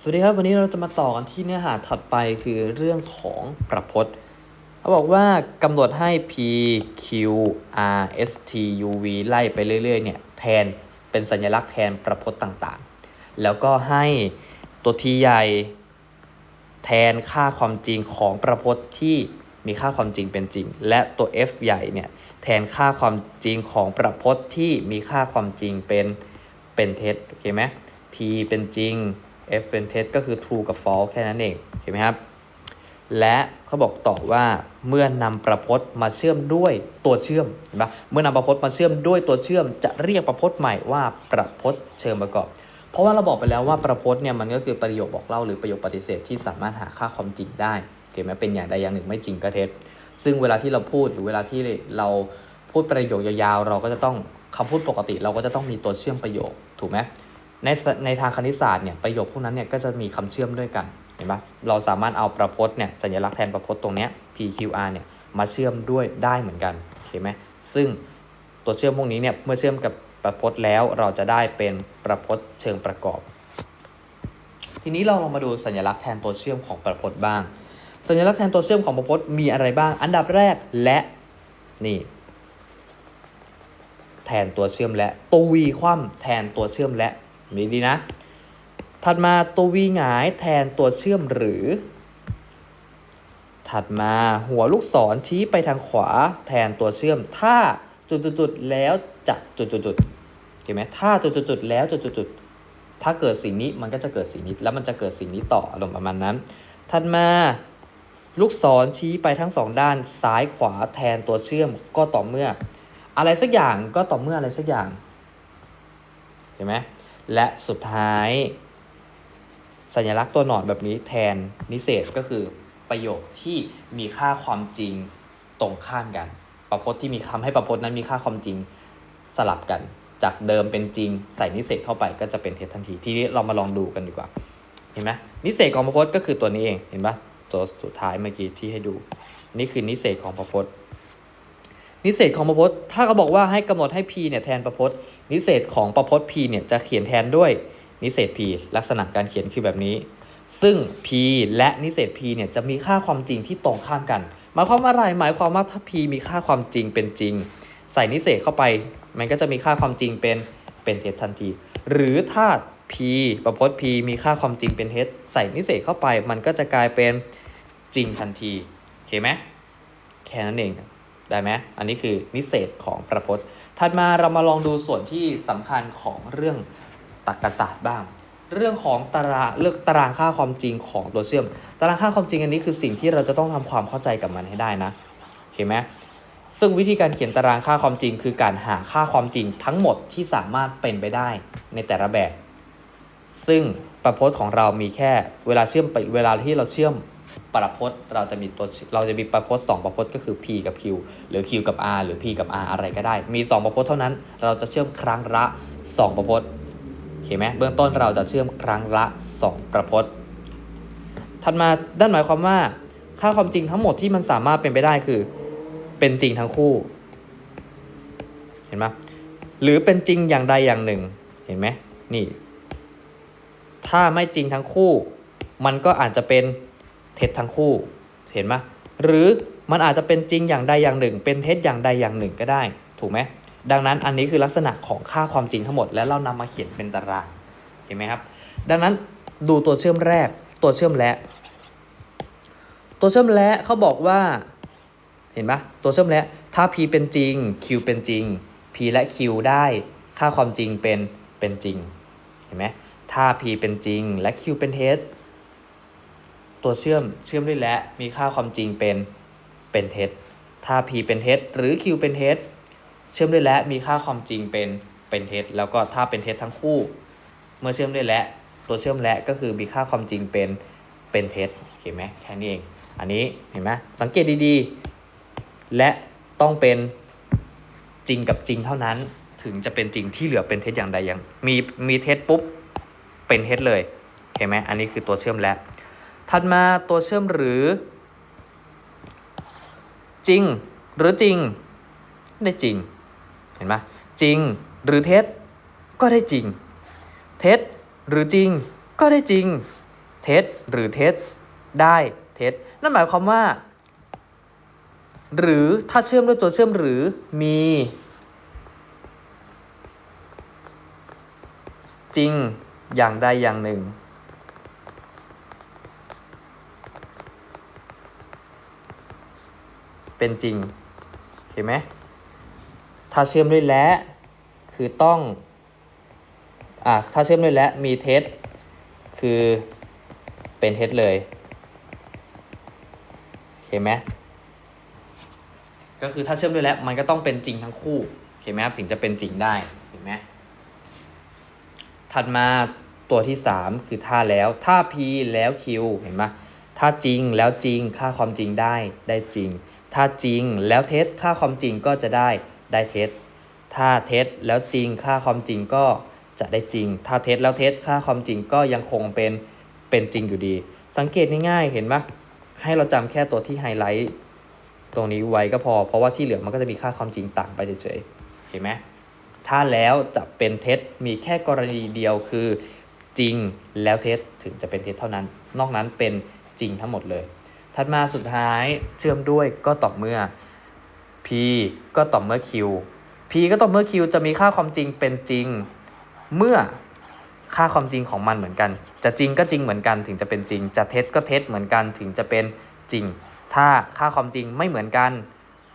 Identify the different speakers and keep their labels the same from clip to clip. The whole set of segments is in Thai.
Speaker 1: สวัสดีครับ วันนี้เราจะมาต่อกันที่เนื้อหาถัดไปคือเรื่องของประพจน์เขาบอกว่ากำหนดให้ p q r s t u v ไล่ไปเรื่อยๆเนี่ยแทนเป็นสัญลักษณ์แทนประพจน์ต่างๆ แล้วก็ให้ตัว t ใหญ่แทนค่าความจริงของประพจน์ที่มีค่าความจริงเป็นจริง และตัว f ใหญ่เนี่ยแทนค่าความจริงของประพจน์ที่มีค่าความจริงเป็นเป็นเท็จโอเคไหม t เป็นจริง f เป็นเท็จก็คือ true กับ false แค่นั้นเองเห็นไหมครับ และเขาบอกต่อว่าเมื่อนำประพจน์มาเชื่อมด้วยตัวเชื่อมเห็นปะเมื่อนำประพจน์มาเชื่อมด้วยตัวเชื่อม จะเรียกประพจน์ใหม่ว่าประพจน์เชิงประกอบ เพราะว่าเราบอกไปแล้วว่าประพจน์เนี่ยมันก็คือประโยคบอกเล่าหรือประโยคปฏิเสธที่สามารถหาค่าความจริงได้เห็นไหมเป็นอย่างใดอย่างหนึ่งไม่จริงก็เท็จซึ่งเวลาที่เราพูดหรือเวลาที่เราพูดประโยคยาวๆ เราก็จะต้องคำพูดปกติเราก็จะต้องมีตัวเชื่อมประโยคถูกไหม ในในทางคณิตศาสตร์เนี่ยประโยคพวกนั้นเนี่ยก็จะมีคำเชื่อมด้วยกันเห็นปะเราสามารถเอาประพจน์เนี่ยสัญลักษณ์แทนประพจน์ตรงเนี้ย PQR เนี่ยมาเชื่อมด้วยได้เหมือนกันเห็นไหมซึ่งตัวเชื่อมพวกนี้เนี่ยเมื่อเชื่อมกับประพจน์แล้วเราจะได้เป็นประพจน์เชิงประกอบ ทีนี้เราลองมาดูสัญลักษณ์แทนตัวเชื่อมของประพจน์บ้าง สัญลักษณ์แทนตัวเชื่อมของประพจน์มีอะไรบ้าง อันดับแรกและนี่แทนตัวเชื่อมและตัววีคว่ำแทนตัวเชื่อมและ มีดีนะ ถัดมาตัววีหงายแทนตัวเชื่อมหรือ ถัดมาหัวลูกศรชี้ไปทางขวาแทนตัวเชื่อม ถ้าจุดๆแล้วจะจุดๆเห็นไหมถ้าจุดๆแล้วจุดๆๆถ้าเกิดสิ่งนี้มันก็จะเกิดสิ่งนี้แล้วมันจะเกิดสิ่งนี้ต่ออารมณ์ประมาณนั้น ถัดมาลูกศรชี้ไปทั้งสองด้านซ้ายขวาแทนตัวเชื่อมก็ต่อเมื่อ อะไรสักอย่างก็ต่อเมื่ออะไรสักอย่าง เห็นไหม และสุดท้าย สัญลักษณ์ตัวหนอนแบบนี้แทนนิเศษก็คือประโยคที่มีค่าความจริงตรงข้ามกัน ประพจน์ที่มีคำให้ประพจน์นั้นมีค่าความจริงสลับกัน จากเดิมเป็นจริงใส่นิเศษเข้าไปก็จะเป็นเท็จทันที ทีนี้เรามาลองดูกันดีกว่า เห็นไหมนิเศษของประพจน์ก็คือตัวนี้เองเห็นปะตัวสุดท้ายเมื่อกี้ที่ให้ดู นี่คือนิเศษของประพจน์นิเศษของประพจน์ถ้าเขาบอกว่าให้กำหนดให้ p เนี่ยแทนประพจน์ นิเศษของประพจน์ p เนี่ยจะเขียนแทนด้วยนิเศษ p ลักษณะการเขียนคือแบบนี้ ซึ่ง p และนิเศษ p เนี่ยจะมีค่าความจริงที่ตรงข้ามกัน หมายความว่าอะไรหมายความว่าถ้า p มีค่าความจริงเป็นจริง ใส่นิเศษเข้าไป มันก็จะมีค่าความจริงเป็นเป็นเท็จทันที หรือถ้า p ประพจน์ p มีค่าความจริงเป็นเท็จใส่นิเศษเข้าไป มันก็จะกลายเป็นจริงทันทีโอเคไหมแค่นั้นเองได้ไหมอันนี้คือนิเศษของประพจน์ ถัดมาเรามาลองดูส่วนที่สำคัญของเรื่องตรรกศาสตร์บ้าง เรื่องของตารางเลือกตารางค่าความจริงของตัวเชื่อม ตารางค่าความจริงอันนี้คือสิ่งที่เราจะต้องทำความเข้าใจกับมันให้ได้นะโอเคไหมซึ่งวิธีการเขียนตารางค่าความจริง คือการหาค่าความจริงทั้งหมดที่สามารถเป็นไปได้ในแต่ละแบบ ซึ่งประพจน์ของเรามีแค่เวลาเชื่อมไปเวลาที่เราเชื่อม ประพจน์เราจะมีตัวเราจะมีประพจน์2ประพจน์ก็คือ p กับ q หรือ q กับ r หรือ p กับ r อะไรก็ได้ มี 2ประพจน์เท่านั้น เราจะเชื่อมครั้งละ 2 ประพจน์โอเคไหมเบื้องต้นเราจะเชื่อมครั้งละ 2 ประพจน์ถัดมาด้านหมายความว่า ค่าความจริงทั้งหมดที่มันสามารถเป็นไปได้คือ เป็นจริงทั้งคู่ เห็นไหมหรือเป็นจริงอย่างใดอย่างหนึ่ง เห็นไหมนี่ ถ้าไม่จริงทั้งคู่ มันก็อาจจะเป็น เท็จทั้งคู่เห็นไหมหรือมันอาจจะเป็นจริงอย่างใดอย่างหนึ่ง เป็นเท็จอย่างใดอย่างหนึ่งก็ได้ ถูกไหมดังนั้นอันนี้คือลักษณะของค่าความจริงทั้งหมด แล้วเรานำมาเขียนเป็นตารางเห็นไหมครับ ดังนั้นดูตัวเชื่อมแรกตัวเชื่อมและ ตัวเชื่อมและเขาบอกว่าเห็นปะตัวเชื่อมและถ้า p เป็นจริง q เป็นจริง p และ q ได้ค่าความจริงเป็นเป็นจริงเห็นไหมถ้า p เป็นจริงและ q เป็นเท็จ ตัวเชื่อมเชื่อมด้วยและมีค่าความจริงเป็นเป็นเท็จ ถ้า p เป็นเท็จหรือ q เป็นเท็จ เชื่อมด้วยและมีค่าความจริงเป็นเป็นเท็จ แล้วก็ถ้าเป็นเท็จทั้งคู่ เมื่อเชื่อมด้วยและตัวเชื่อมและก็คือมีค่าความจริงเป็นเป็นเท็จเห็นไหมแค่นี้เอง อันนี้เห็นไหมสังเกตดีๆ และต้องเป็นจริงกับจริงเท่านั้นถึงจะเป็นจริงที่เหลือเป็นเท็จอย่างใดอย่างมีมีเท็จปุ๊บเป็นเท็จเลยเห็นไหมอันนี้คือตัวเชื่อมและ ถัดมาตัวเชื่อมหรือ จริง หรือจริง ได้จริง เห็นไหมจริง หรือเท็จ ก็ได้จริง เท็จ หรือจริง ก็ได้จริง เท็จ หรือเท็จ ได้เท็จ นั่นหมายความว่า หรือถ้าเชื่อมด้วยตัวเชื่อมหรือมี จริงอย่างใดอย่างหนึ่ง เป็นจริงเห็นไหมถ้าเชื่อมด้วยและ คือต้องอะถ้าเชื่อมด้วยและมีเท็จคือเป็นเท็จเลยเห็นไหมก็คือถ้าเชื่อมด้วยและมันก็ต้องเป็นจริงทั้งคู่เห็นไหมครับถึงจะเป็นจริงได้เห็นไหมถัดมาตัวที่ 3 คือถ้าแล้วถ้า p แล้ว q เห็นไหมถ้าจริงแล้วจริงค่าความจริงได้ได้จริง ถ้าจริงแล้วเท็จค่าความจริงก็จะได้ได้เท็จ ถ้าเท็จแล้วจริงค่าความจริงก็จะได้จริง ถ้าเท็จแล้วเท็จค่าความจริงก็ยังคงเป็นเป็นจริงอยู่ดี สังเกตง่ายๆเห็นไหมให้เราจำแค่ตัวที่ไฮไลท์ตรงนี้ไว้ก็พอ เพราะว่าที่เหลือมันก็จะมีค่าความจริงต่างไปเฉยๆเห็นไหมถ้าแล้วจะเป็นเท็จมีแค่กรณีเดียวคือจริงแล้วเท็จถึงจะเป็นเท็จเท่านั้น นอกนั้นเป็นจริงทั้งหมดเลย ถัดมาสุดท้ายเชื่อมด้วยก็ต่อเมื่อ p ก็ต่อเมื่อ q p ก็ต่อเมื่อ q จะมีค่าความจริงเป็นจริง เมื่อค่าความจริงของมันเหมือนกัน จะจริงก็จริงเหมือนกันถึงจะเป็นจริง จะเท็จก็เท็จเหมือนกันถึงจะเป็นจริง ถ้าค่าความจริงไม่เหมือนกัน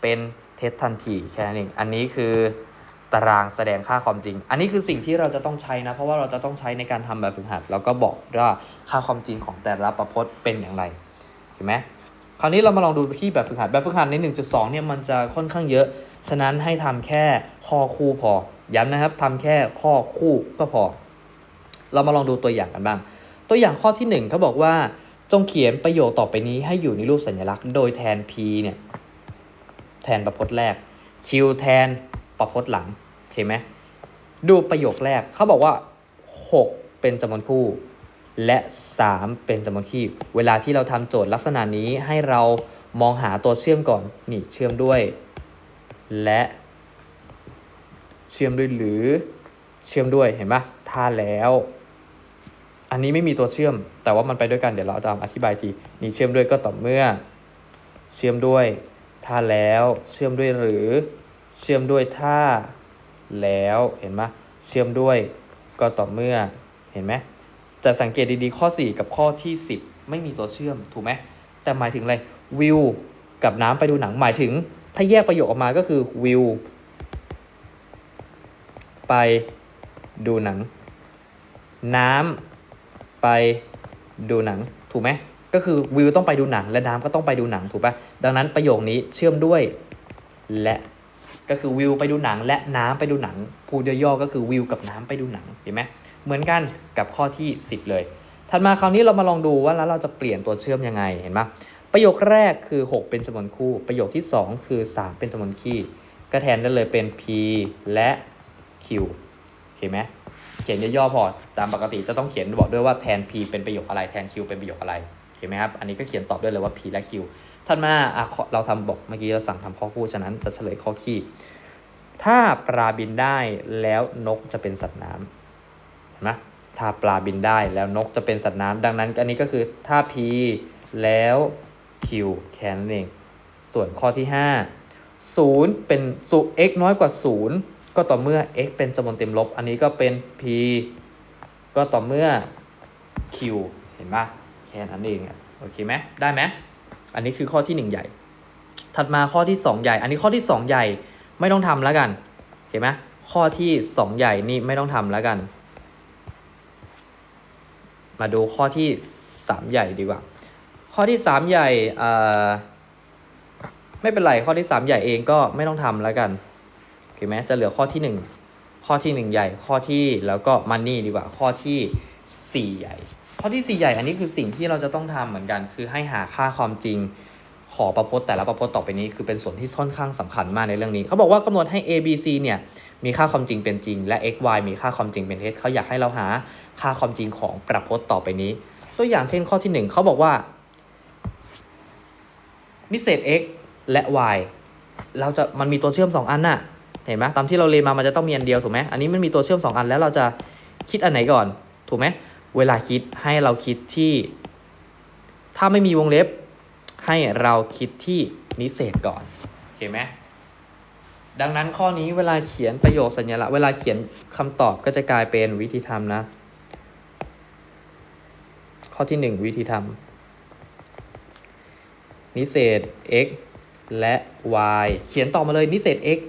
Speaker 1: เป็นเท็จทันทีแค่นั้นเองอันนี้คือตารางแสดงค่าความจริง อันนี้คือสิ่งที่เราจะต้องใช้นะ เพราะว่าเราจะต้องใช้ในการทำแบบฝึกหัด แล้วก็บอกว่าค่าความจริงของแต่ละประพจน์เป็นอย่างไร ห็นไหมคราวนี้เรามาลองดูที่แบบฝึกหัดแบบฝึกหัดใน 1.2 เนี่ยมันจะค่อนข้างเยอะ ฉะนั้นให้ทำแค่ข้อคู่พอ ย้ำนะครับทำแค่ข้อคู่ก็พอ เรามาลองดูตัวอย่างกันบ้าง ตัวอย่างข้อที่ 1 เขาบอกว่าจงเขียนประโยคต่อไปนี้ให้อยู่ในรูปสัญลักษณ์ โดยแทน p เนี่ยแทนประพจน์แรก q แทนประพจน์หลังโอเคไหมดูประโยคแรกเขาบอกว่า 6 เป็นจำนวนคู่ และ 3 เป็นจำนวนคี่ เวลาที่เราทำโจทย์ลักษณะนี้ให้เรามองหาตัวเชื่อมก่อน นี่เชื่อมด้วย และ เชื่อมด้วยหรือเชื่อมด้วยเห็นปะถ้าแล้ว อันนี้ไม่มีตัวเชื่อม แต่ว่ามันไปด้วยกันเดี๋ยวเราจะอธิบายทีนี่เชื่อมด้วยก็ต่อเมื่อ เชื่อมด้วย ถ้าแล้ว เชื่อมด้วยหรือ เชื่อมด้วยถ้า แล้วเห็นไหมเชื่อมด้วย ก็ต่อเมื่อเห็นไหม จะสังเกตดีๆ ข้อ 4 กับข้อที่ 10 ไม่มีตัวเชื่อมถูกไหมแต่หมายถึงอะไรวิวกับน้ำไปดูหนังหมายถึง ถ้าแยกประโยคออกมาก็คือวิวไปดูหนัง น้ำไปดูหนังถูกไหมก็คือวิวต้องไปดูหนัง และน้ำก็ต้องไปดูหนังถูกปะดังนั้นประโยคนี้เชื่อมด้วยและก็คือวิวไปดูหนัง และน้ำไปดูหนังพูดย่อๆก็คือวิวกับน้ำไปดูหนังเห็นไหม เหมือนกันกับข้อที่ 10 เลย ถัดมาคราวนี้เรามาลองดูว่าแล้วเราจะเปลี่ยนตัวเชื่อมยังไงเห็นไหมประโยคแรกคือ 6 เป็นจำนวนคู่ ประโยคที่ 2 คือ 3 เป็นจำนวนคี่ก็แทนได้เลยเป็น p และ q โอเคไหมเขียนย่อๆพอตามปกติจะต้องเขียนบอกด้วยว่าแทน p เป็นประโยคอะไรแทน q เป็นประโยคอะไรโอเคไหมครับอันนี้ก็เขียนตอบด้วยเลยว่า p และ q ถัดมาเราทำบอกเมื่อกี้เราสั่งทำข้อคู่ฉะนั้นจะเฉลยข้อคี่ถ้าปลาบินได้แล้วนกจะเป็นสัตว์น้ำเห็ นไหมถ้าปลาบินได้แล้วนกจะเป็นสัตว์น้ำดังนั้นอันนี้ก็คือถ้า p แล้ว q แค่นั้นเอง ส่วนข้อที่ 5 0 เป็นสู x น้อยกว่า 0 ก็ต่อเมื่อ x เป็นจำนวนเต็มลบ อันนี้ก็เป็น p ก็ต่อเมื่อ q เห็นไหมแค่นั้นเองโอเคไหมได้ไหมอันนี้คือข้อที่ 1 ใหญ่ ถัดมาข้อที่ 2 ใหญ่ อันนี้ข้อที่ 2 ใหญ่ไม่ต้องทำแล้วกันเห็นไหมข้อที่ 2 ใหญ่นี่ไม่ต้องทำแล้วกัน มาดูข้อที่ 3 ใหญ่ดีกว่า ข้อที่ 3 ใหญ่ไม่เป็นไรข้อที่ 3 ใหญ่เองก็ไม่ต้องทำแล้วกันโอเคไหมจะเหลือข้อที่ 1 ข้อที่ 1 ใหญ่ข้อที่แล้วก็มันนี่ดีกว่าข้อที่ 4 ใหญ่ ข้อที่ 4 ใหญ่อันนี้คือสิ่งที่เราจะต้องทำเหมือนกัน คือให้หาค่าความจริง ขอประพจน์แต่ละประพจน์ต่อไปนี้คือเป็นส่วนที่ค่อนข้างสำคัญมากในเรื่องนี้ เขาบอกว่ากำหนดให้ a b c เนี่ยมีค่าความจริงเป็นจริง และ x y มีค่าความจริงเป็นเท็จเขาอยากให้เราหาค่าความจริงของประพจน์ต่อไปนี้ตัวอย่างเช่นข้อที่ 1 เขาบอกว่านิเศษ x และ y เราจะมันมีตัวเชื่อม 2 อันน่ะเห็นไหมตามที่เราเรียนมามันจะต้องมีอันเดียวถูกไหมอันนี้มันมีตัวเชื่อม 2 อันแล้วเราจะคิดอันไหนก่อนถูกไหมเวลาคิดให้เราคิดที่ ถ้าไม่มีวงเล็บ ให้เราคิดที่นิเศษก่อนโอเคไหมดังนั้นข้อนี้เวลาเขียนประโยคสัญลักษณ์เวลาเขียนคำตอบก็จะกลายเป็นวิธีทำนะ ข้อที่หนึ่งวิธีทำนิเศษ x และ y เขียนต่อมาเลยนิเศษ x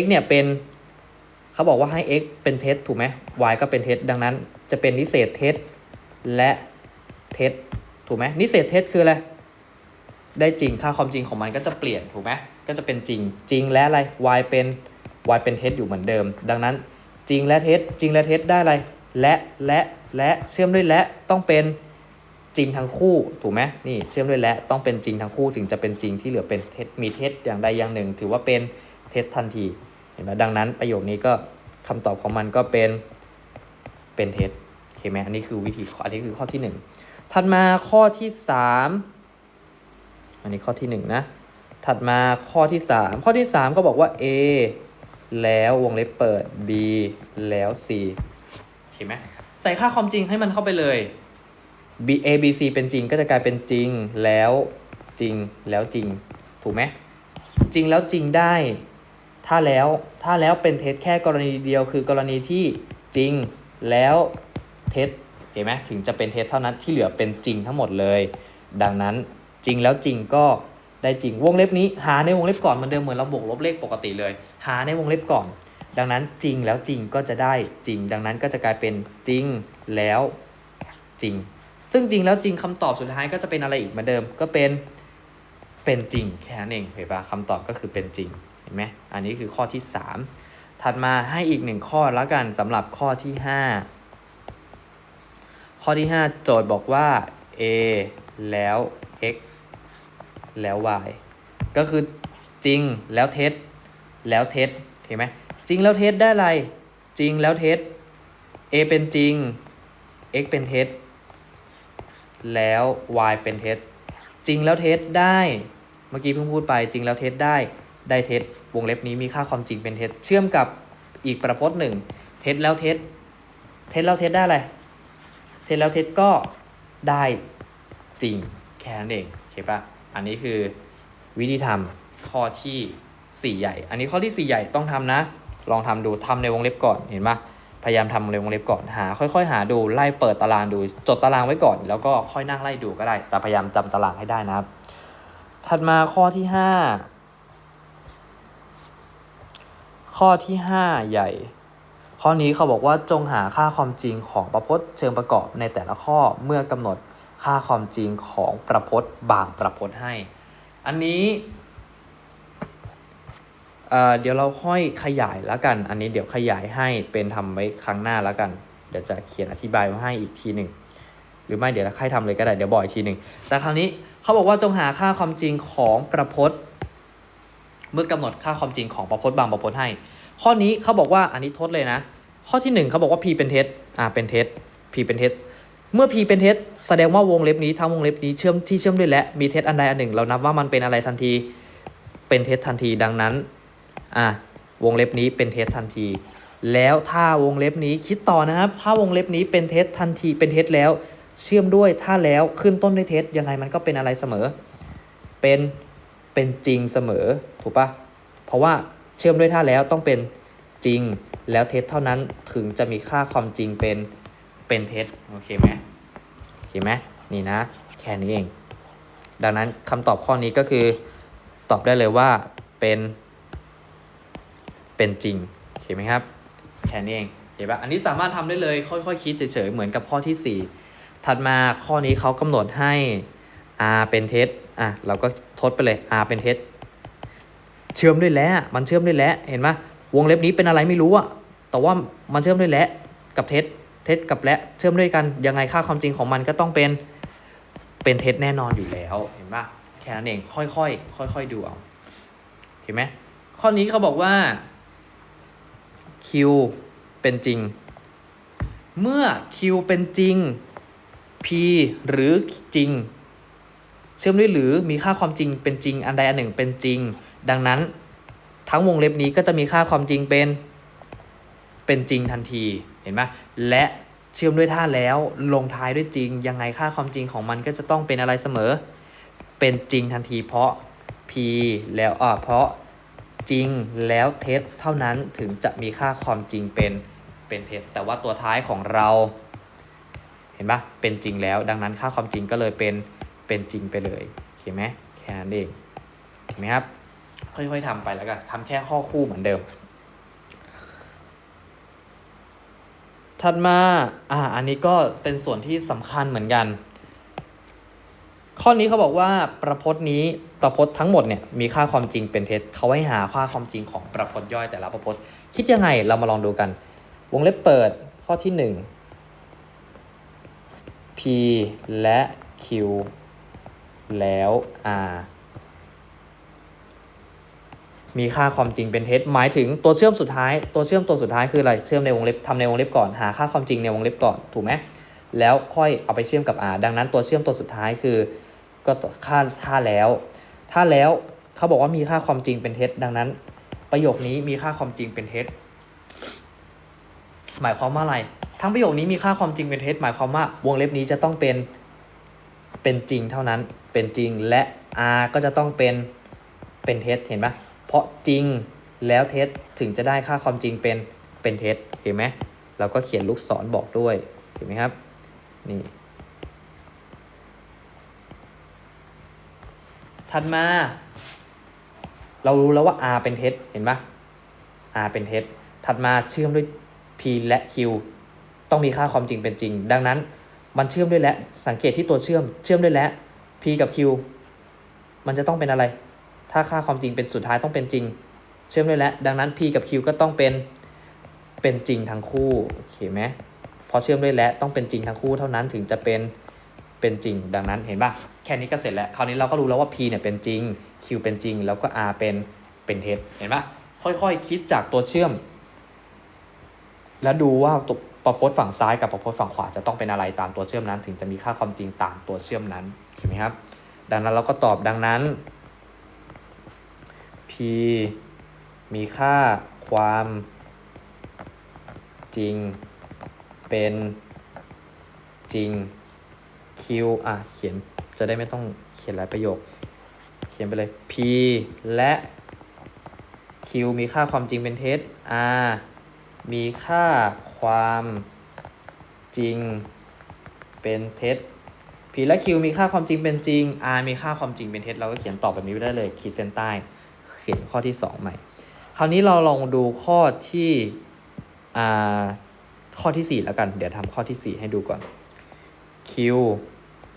Speaker 1: x เนี่ยเป็นเขาบอกว่าให้ x เป็นเท็จถูกไหม y ก็เป็นเท็จดังนั้นจะเป็นนิเศษเท็จและเท็จถูกไหมนิเศษเท็จคืออะไร ได้จริงค่าความจริงของมันก็จะเปลี่ยนถูกไหมก็จะเป็นจริงจริงและอะไร y เป็น y เป็นเท็จอยู่เหมือนเดิม ดังนั้นจริงและเท็จจริงและเท็จได้อะไร และและและเชื่อมด้วยและต้องเป็นจริงทั้งคู่ถูกไหมนี่เชื่อมด้วยและต้องเป็นจริงทั้งคู่ถึงจะเป็นจริงที่เหลือเป็นเท็จมีเท็จอย่างใดอย่างหนึ่ง ถือว่าเป็นเท็จทันทีเห็นไหมดังนั้นประโยคนี้ก็คำตอบของมันก็เป็นเป็นเท็จโอเคไหมอันนี้คือวิธีอันนี้คือข้อที่หนึ่งถัดมาข้อที่สาม นนี้ข้อที่หนึ่งนะ ถัดมาข้อที่สามข้อที่สามก็บอกว่า a แล้ววงเล็บเปิด b แล้ว c โอเคไหมใส่ค่าความจริงให้มันเข้าไปเลย b a b c เป็นจริงก็จะกลายเป็นจริงแล้วจริงแล้วจริง ถูกไหมจริงแล้วจริงได้ ถ้าแล้วถ้าแล้วเป็นเท็จแค่กรณีเดียวคือกรณีที่จริงแล้วเท็จเห็นไหมถึงจะเป็นเท็จเท่านั้นที่เหลือเป็นจริงทั้งหมดเลย ดังนั้น จริงแล้วจริงก็ได้จริงวงเล็บนี้ หาในวงเล็บก่อนเหมือนเดิมเหมือนเราบวกลบเลขปกติเลย หาในวงเล็บก่อน ดังนั้นจริงแล้วจริงก็จะได้จริง ดังนั้นก็จะกลายเป็นจริงแล้วจริง ซึ่งจริงแล้วจริงคำตอบสุดท้ายก็จะเป็นอะไรอีกเหมือนเดิมก็เป็นเป็นจริงแค่นั้นเองเห็นปะคำตอบก็คือเป็นจริงเห็นไหมอันนี้คือข้อที่ 3 ถัดมาให้อีกหนึ่งข้อแล้วกันสำหรับข้อที่ 5 ข้อที่ 5 โจทย์บอกว่า a แล้ว x แล้ว y ก็คือจริงแล้วเท็จแล้วเท็จเห็นไหมจริงแล้วเท็จได้อะไร จริงแล้วเท็จ a เป็นจริง x เป็นเท็จแล้ว y เป็นเท็จจริงแล้วเท็จได้เมื่อกี้เพิ่งพูดไปจริงแล้วเท็จได้ได้เท็จวงเล็บนี้มีค่าความจริงเป็นเท็จเชื่อมกับอีกประพจน์หนึ่งเท็จแล้วเท็จเท็จแล้วเท็จได้อะไรเท็จแล้วเท็จก็ได้จริงแค่นั้นเองเข้าปะ อันนี้คือวิธีทำข้อที่4ใหญ่ อันนี้ข้อที่4ใหญ่ต้องทำนะ ลองทำดูทำในวงเล็บก่อนเห็นปะพยายามทำในวงเล็บก่อนหา ค่อย ๆ หาดูไล่เปิดตารางดู จดตารางไว้ก่อน แล้วก็ค่อยนั่งไล่ดูก็ได้ แต่พยายามจำตารางให้ได้นะครับ ถัดมาข้อที่5ข้อที่5ใหญ่ ข้อนี้เขาบอกว่าจงหาค่าความจริงของประพจน์เชิงประกอบในแต่ละข้อเมื่อกำหนด ค่าความจริงของประพจน์บางประพจน์ให้ อันนี้เเดี๋ยวเราค่อยขยายแล้วกัน อันนี้เดี๋ยวขยายให้เป็นทำไว้ครั้งหน้าแล้วกัน เดี๋ยวจะเขียนอธิบายมาให้อีกทีหนึ่ง หรือไม่เดี๋ยวเราค่อยทำเลยก็ได้ เดี๋ยวบอกอีกทีหนึ่ง แต่คราวนี้เขาบอกว่าจงหาค่าความจริงของประพจน์ เมื่อกำหนดค่าความจริงของประพจน์บางประพจน์ให้ ข้อนี้เขาบอกว่าอันนี้ทดเลยนะ ข้อที่หนึ่งเขาบอกว่า p เป็นเท็จอ่าเป็นเท็จ p เป็นเท็จ เมื่อ p เป็นเท็จแสดงว่าวงเล็บนี้ทั้งวงเล็บนี้เชื่อมที่เชื่อมด้วยและมีเท็จอันใดอันหนึ่ง เรานับว่ามันเป็นอะไรทันที เป็นเท็จทันทีดังนั้นอ่าวงเล็บนี้เป็นเท็จทันที แล้วถ้าวงเล็บนี้คิดต่อนะครับ ถ้าวงเล็บนี้เป็นเท็จทันทีเป็นเท็จแล้ว เชื่อมด้วยถ้าแล้วขึ้นต้นด้วยเท็จยังไงมันก็เป็นอะไรเสมอ เป็นเป็นจริงเสมอถูกปะเพราะว่าเชื่อมด้วยถ้าแล้วต้องเป็นจริงแล้วเท็จเท่านั้นถึงจะมีค่าความจริงเป็น เป็นเท็จโอเคไหมโอเคไหมนี่นะ แค่นี้เอง ดังนั้นคำตอบข้อนี้ก็คือ ตอบได้เลยว่าเป็น เป็นจริงโอเคไหมครับ แค่นี้เองเห็นปะอันนี้สามารถทำได้เลย ค่อยๆคคิดเฉยๆเหมือนกับข้อที่ 4 ถัดมาข้อนี้เขากำหนดให้ r เป็นเท็จอะเราก็ทดไปเลย r เป็นเท็จเชื่อมด้วยและมันเชื่อมด้วยและเห็นไหมวงเล็บนี้เป็นอะไรไม่รู้อะแต่ว่ามันเชื่อมด้วยและกับเท็จ เท็จกับและเชื่อมด้วยกันยังไงค่าความจริงของมันก็ต้องเป็นเป็นเท็จแน่นอนอยู่แล้วเห็นปะแค่นั้นเองค่อยๆค่อยๆดูเอาเห็นไหมข้อนี้เขาบอกว่า Q เป็นจริง เมื่อ Q เป็นจริง P หรือจริง เชื่อมด้วยหรือมีค่าความจริงเป็นจริง อันใดอันหนึ่งเป็นจริง ดังนั้นทั้งวงเล็บนี้ก็จะมีค่าความจริงเป็น เป็นจริงทันที ห็นไหมและเชื่อมด้วยท่าแล้วลงท้ายด้วยจริง ยังไงค่าความจริงของมันก็จะต้องเป็นอะไรเสมอ เป็นจริงทันทีเพราะ p แล้วอ่าเพราะจริงแล้วเท็จเท่านั้นถึงจะมีค่าความจริงเป็นเป็นเท็จแต่ว่าตัวท้ายของเราเห็นปะเป็นจริงแล้ว ดังนั้นค่าความจริงก็เลยเป็นเป็นจริงไปเลยโอเคไหมแค่นั้นเองเห็นไหมครับค่อยๆทำไปแล้วกันทำแค่ข้อคู่เหมือนเดิม ถัดมาอ่าอันนี้ก็เป็นส่วนที่สำคัญเหมือนกัน ข้อนี้เขาบอกว่าประพจน์นี้ประพจน์ทั้งหมดเนี่ยมีค่าความจริงเป็นเท็จเขาให้หาค่าความจริงของประพจน์ย่อยแต่ละประพจน์คิดยังไงเรามาลองดูกัน วงเล็บเปิดข้อที่ 1 p และ q แล้ว r มีค่าความจริงเป็นเท็จหมายถึงตัวเชื่อมสุดท้าย ตัวเชื่อมตัวสุดท้ายคืออะไรเชื่อมในวงเล็บทำในวงเล็บก่อนหาค่าความจริงในวงเล็บก่อนถูกไหมแล้วค่อยเอาไปเชื่อมกับ r ดังนั้นตัวเชื่อมตัวสุดท้ายคือ ก็ค่าท่าแล้ว ถ้าแล้วเขาบอกว่ามีค่าความจริงเป็นเท็จ ดังนั้น ประโยคนี้มีค่าความจริงเป็นเท็จ หมายความว่าอะไร ทั้งประโยคนี้มีค่าความจริงเป็นเท็จ หมายความว่าวงเล็บนี้จะต้องเป็น เป็นจริงเท่านั้น เป็นจริงและ r ก็จะต้องเป็น เป็นเท็จ เห็นปะ เพราะจริงแล้วเท็จถึงจะได้ค่าความจริงเป็นเป็นเท็จเห็นไหมเราก็เขียนลูกศรบอกด้วยเห็นไหมครับนี่ถัดมา เรารู้แล้วว่า r เป็นเท็จเห็นปะ r เป็นเท็จถัดมาเชื่อมด้วย p และ q ต้องมีค่าความจริงเป็นจริง ดังนั้นมันเชื่อมด้วยและสังเกตที่ตัวเชื่อมเชื่อมด้วยและ p กับ q มันจะต้องเป็นอะไร ถ้าค่าความจริงเป็นสุดท้ายต้องเป็นจริง เชื่อมด้วยและดังนั้น p กับ q ก็ต้องเป็นเป็นจริงทั้งคู่โอเคไหมพอเชื่อมด้วยและต้องเป็นจริงทั้งคู่เท่านั้นถึงจะเป็นเป็นจริง ดังนั้นเห็นปะแค่นี้ก็เสร็จแล้วคราวนี้เราก็รู้แล้วว่า p เนี่ยเป็นจริง q เป็นจริง แล้วก็ r เป็นเป็นเท็จเห็นปะค่อยๆคิดจากตัวเชื่อม แล้วดูว่าตัวประพจน์ฝั่งซ้ายกับประพจน์ฝั่งขวาจะต้องเป็นอะไรตามตัวเชื่อมนั้น ถึงจะมีค่าความจริงตามตัวเชื่อมนั้นเห็นไหมครับ ดังนั้นเราก็ตอบดังนั้น มีค่าความจริง เป็นจริง q อะ เขียนจะได้ไม่ต้องเขียนหลายประโยค เขียนไปเลย p และ q มีค่าความจริงเป็นเท็จ r มีค่าความจริงเป็นเท็จ p และ q มีค่าความจริงเป็นจริง r มีค่าความจริงเป็นเท็จ เราก็เขียนตอบแบบนี้ไปได้เลย ขีดเส้นใต้ ขียนข้อที่ 2 ใหม่ คราวนี้เราลองดูข้อที่ข้อที่ 4 แล้วกัน เดี๋ยวทำข้อที่ 4 ให้ดูก่อน q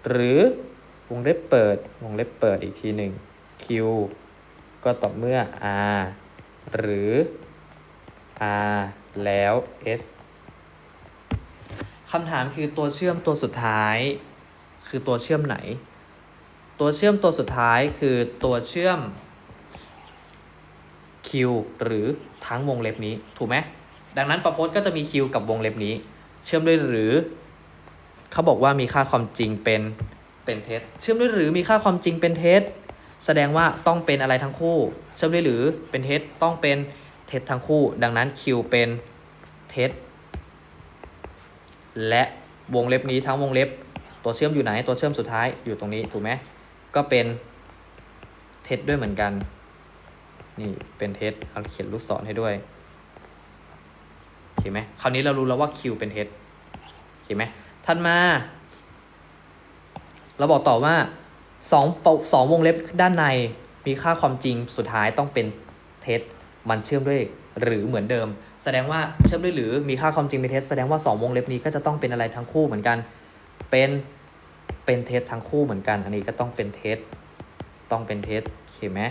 Speaker 1: หรือวงเล็บเปิด วงเล็บเปิดอีกทีหนึ่ง q ก็ต่อเมื่อ r หรือ r แล้ว s คำถามคือตัวเชื่อมตัวสุดท้าย คือตัวเชื่อมไหน ตัวเชื่อมตัวสุดท้ายคือตัวเชื่อม q หรือทั้งวงเล็บนี้ถูกไหมดังนั้นประพจน์ก็จะมี q กับวงเล็บนี้ เชื่อมด้วยหรือ เขาบอกว่ามีค่าความจริงเป็นเป็นเท็จเชื่อมด้วยหรือมีค่าความจริงเป็นเท็จแสดงว่าต้องเป็นอะไรทั้งคู่ เชื่อมด้วยหรือเป็นเท็จต้องเป็นเท็จทั้งคู่ ดังนั้น q เป็นเท็จและวงเล็บนี้ทั้งวงเล็บ ตัวเชื่อมอยู่ไหนตัวเชื่อมสุดท้ายอยู่ตรงนี้ถูกไหมก็เป็นเท็จด้วยเหมือนกัน นี่เป็นเท็จเอาเขียนลูกศรให้ด้วยเห็นไหมคราวนี้เรารู้แล้วว่า q เป็นเท็จเห็นไหมถัดมา เราบอกต่อว่าสองสองวงเล็บด้านในมีค่าความจริงสุดท้ายต้องเป็นเท็จมันเชื่อมด้วยหรือเหมือนเดิม แสดงว่าเชื่อมด้วยหรือมีค่าความจริงเป็นเท็จแสดงว่าสองวงเล็บนี้ก็จะต้องเป็นอะไรทั้งคู่เหมือนกัน เป็นเป็นเท็จทั้งคู่เหมือนกัน อันนี้ก็ต้องเป็นเท็จต้องเป็นเท็จเห็นไหม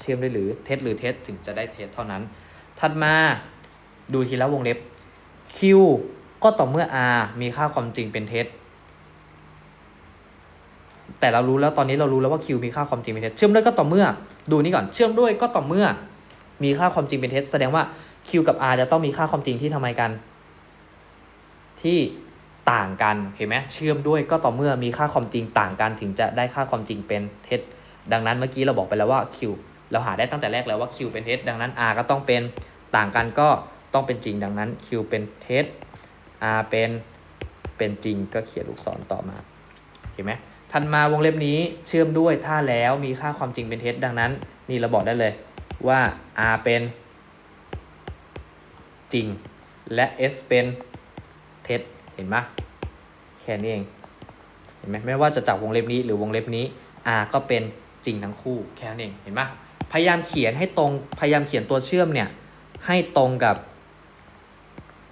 Speaker 1: เชื่อมด้วยหรือเท็จหรือเท็จถึงจะได้เท็จเท่านั้น ถัดมาดูทีละวงเล็บ q ก็ต่อเมื่อ r มีค่าความจริงเป็นเท็จแต่เรารู้แล้วตอนนี้เรารู้แล้วว่า q มีค่าความจริงเป็นเท็จเชื่อมด้วยก็ต่อเมื่อ ดูนี่ก่อนเชื่อมด้วยก็ต่อเมื่อ มีค่าความจริงเป็นเท็จแสดงว่า q กับ r จะต้องมีค่าความจริงที่ทำไมกัน ที่ต่างกันเห็นไหมเชื่อมด้วยก็ต่อเมื่อมีค่าความจริงต่างกันถึงจะได้ค่าความจริงเป็นเท็จดังนั้นเมื่อกี้เราบอกไปแล้วว่า q เราหาได้ตั้งแต่แรกแล้วว่า q เป็นเท็จดังนั้น r ก็ต้องเป็นต่างกันก็ต้องเป็นจริงดังนั้น q เป็นเท็จ r เป็นเป็นจริงก็เขียนลูกศรต่อมาเห็นไหมทันมาวงเล็บนี้เชื่อมด้วยถ้าแล้วมีค่าความจริงเป็นเท็จดังนั้น นี่เราบอกได้เลยว่า r เป็นจริง และ s เป็นเท็จเห็นไหมแค่นี้เองเห็นไหมไม่ว่าจะจากวงเล็บนี้หรือวงเล็บนี้ r ก็เป็นจริงทั้งคู่แค่นั้นเองเห็นไหม ยายามเขียนให้ตรง พยายามเขียนตัวเชื่อมเนี่ยให้ตรงกับ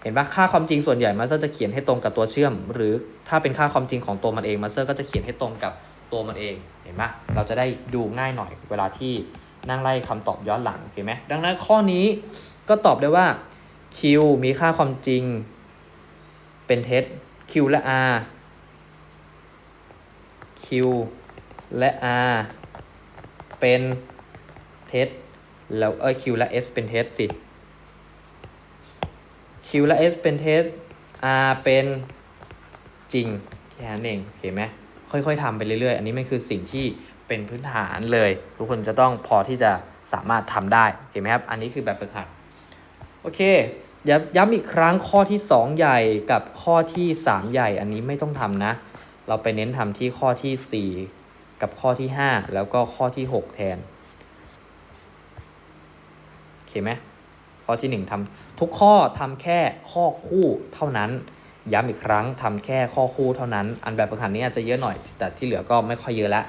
Speaker 1: เห็นปะค่าความจริงส่วนใหญ่มาสเตอร์จะเขียนให้ตรงกับตัวเชื่อม หรือถ้าเป็นค่าความจริงของตัวมันเองมาสเตอร์ก็จะเขียนให้ตรงกับตัวมันเอง เห็นปะเราจะได้ดูง่ายหน่อย เวลาที่นั่งไล่คำตอบย้อนหลังโอเคไหมดังนั้นข้อนี้ก็ตอบได้ว่า q มีค่าความจริงเป็นเท็จ q และ r q และ r เป็น เท็จแล้วเออ q และ s เป็นเท็จสิ q และ s เป็นเท็จ r เป็นจริงแค่นั้นเองโอเคไหมค่อยๆทำไปเรื่อยๆ อันนี้มันคือสิ่งที่เป็นพื้นฐานเลย ทุกคนจะต้องพอที่จะสามารถทำได้โอเคไหมครับ อันนี้คือแบบฝึกหัดโอเคย้ำย้ำอีกครั้งข้อที่ 2 ใหญ่กับข้อที่ 3 ใหญ่ อันนี้ไม่ต้องทำนะ เราไปเน้นทำที่ข้อทีสี่4 กับข้อที่ 5 แล้วก็ข้อที่ 6 แทน เคไหมข้อที่ 1ทำทุกข้อทำแค่ข้อคู่เท่านั้น ย้ำอีกครั้งทำแค่ข้อคู่เท่านั้น อันแบบฝึกหัดนี้อาจจะเยอะหน่อย แต่ที่เหลือก็ไม่ค่อยเยอะละ